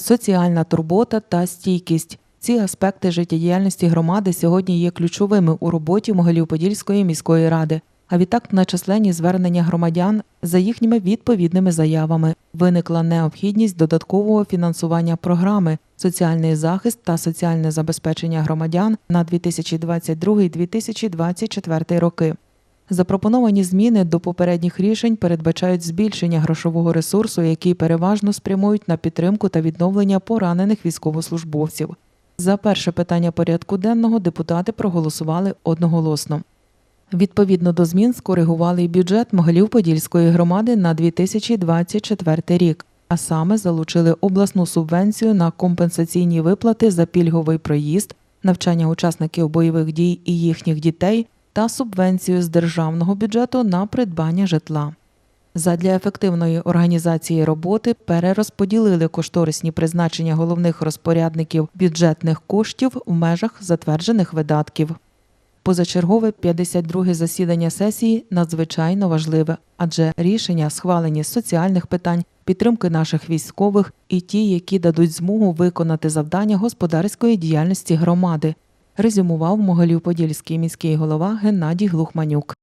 соціальна турбота та стійкість. Ці аспекти життєдіяльності громади сьогодні є ключовими у роботі Могилів-Подільської міської ради. А відтак на численні звернення громадян за їхніми відповідними заявами виникла необхідність додаткового фінансування програми соціальний захист та соціальне забезпечення громадян на 2022-2024 роки. Запропоновані зміни до попередніх рішень передбачають збільшення грошового ресурсу, який переважно спрямують на підтримку та відновлення поранених військовослужбовців. За перше питання порядку денного депутати проголосували одноголосно. Відповідно до змін скоригували й бюджет Могилів-Подільської громади на 2024 рік, а саме залучили обласну субвенцію на компенсаційні виплати за пільговий проїзд, навчання учасників бойових дій і їхніх дітей та субвенцію з державного бюджету на придбання житла. Задля ефективної організації роботи перерозподілили кошторисні призначення головних розпорядників бюджетних коштів в межах затверджених видатків. Позачергове 52 засідання сесії надзвичайно важливе, адже рішення схвалені з соціальних питань, підтримки наших військових і ті, які дадуть змогу виконати завдання господарської діяльності громади, резюмував Могилів-Подільський міський голова Геннадій Глухманюк.